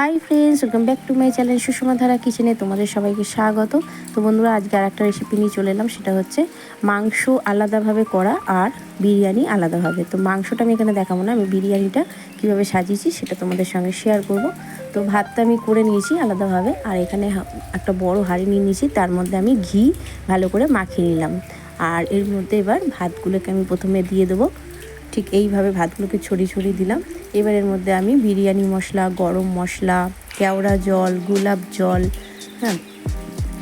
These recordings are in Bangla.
Hi friends welcome back to my channel Sushma Dhara কিচেনে তোমাদের সবাইকে স্বাগত। তো বন্ধুরা, আজকে আর একটা রেসিপি নিয়ে চলে এলাম, সেটা হচ্ছে মাংস আলাদাভাবে করা আর বিরিয়ানি আলাদাভাবে। তো মাংসটা আমি এখানে দেখাবো না, আমি বিরিয়ানিটা কীভাবে সাজিয়েছি সেটা তোমাদের সঙ্গে শেয়ার করব। তো ভাতটা আমি করে নিয়েছি আলাদাভাবে, আর এখানে একটা বড় হাঁড়ি নিয়ে নিয়েছি, তার মধ্যে আমি ঘি ভালো করে মাখিয়ে নিলাম। আর এর মধ্যে এবার ভাতগুলোকে আমি প্রথমে দিয়ে দেবো। ঠিক এইভাবে ভাতগুলোকে ছড়িয়ে ছড়িয়ে দিলাম। এবার এর মধ্যে আমি বিরিয়ানি মশলা, গরম মশলা, কেওড়া জল, গোলাপ জল হ্যাঁ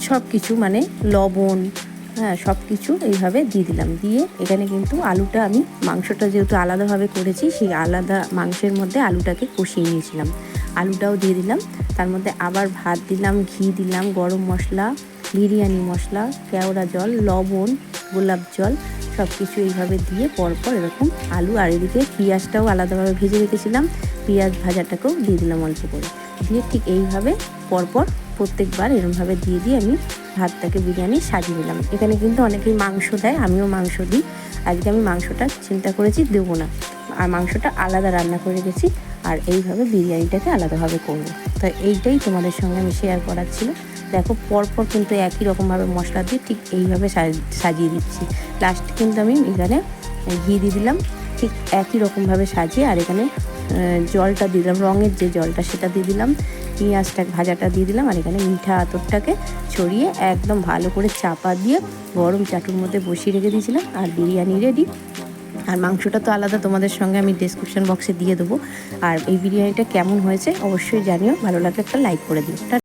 সব কিছু মানে লবণ হ্যাঁ সব কিছু এইভাবে দিয়ে দিলাম। দিয়ে এখানে কিন্তু আলুটা আমি, মাংসটা যেহেতু আলাদাভাবে করেছি, সেই আলাদা মাংসের মধ্যে আলুটাকে কষিয়ে নিয়েছিলাম। আলুটাও দিয়ে দিলাম। তার মধ্যে আবার ভাত দিলাম, ঘি দিলাম, গরম মশলা, বিরিয়ানি মশলা, কেওড়া জল, লবণ, গোলাপ জল সব কিছু এইভাবে দিয়ে পরপর এরকম আলু আর এদিকে পেঁয়াজটাও আলাদাভাবে ভেজে রেখেছিলাম। পেঁয়াজ ভাজাটাকেও দিয়ে দিলাম অল্প করে। দিয়ে ঠিক এইভাবে পরপর প্রত্যেকবার এরমভাবে দিয়ে দিয়ে আমি ভাতটাকে বিরিয়ানি সাজিয়ে নিলাম। এখানে কিন্তু অনেকেই মাংস দেয়, আমিও মাংস দিই। আজকে আমি মাংসটা চিন্তা করেছি দেবো না। আর মাংসটা আলাদা রান্না করে রেখেছি। আর এইভাবে বিরিয়ানিটাকে আলাদাভাবে করব। তো এইটাই তোমাদের সঙ্গে আমি শেয়ার করার ছিল। দেখো পরপর কিন্তু একই রকমভাবে মশলা দিয়ে ঠিক এইভাবে সাজ- সাজিয়ে দিচ্ছি। লাস্ট কিন্তু আমি এখানে ঘি দিয়ে দিলাম। ঠিক একই রকমভাবে সাজিয়ে আর এখানে জলটা দিয়ে দিলাম। রঙের যে জলটা সেটা দিয়ে দিলাম। পেঁয়াজটা, ভাজাটা দিয়ে দিলাম আর এখানে মিঠা আতরটাকে ছড়িয়ে একদম ভালো করে চাপা দিয়ে গরম চাটুর মধ্যে বসিয়ে রেখে দিয়েছিলাম আর বিরিয়ানি রেডি আর মাংসটা তো আলাদা, তোমাদের সঙ্গে আমি ডিসক্রিপশন বক্সে দিয়ে দেবো। আর এই বিরিয়ানিটা কেমন হয়েছে অবশ্যই জানিও। ভালো লাগলে একটা লাইক করে দিও।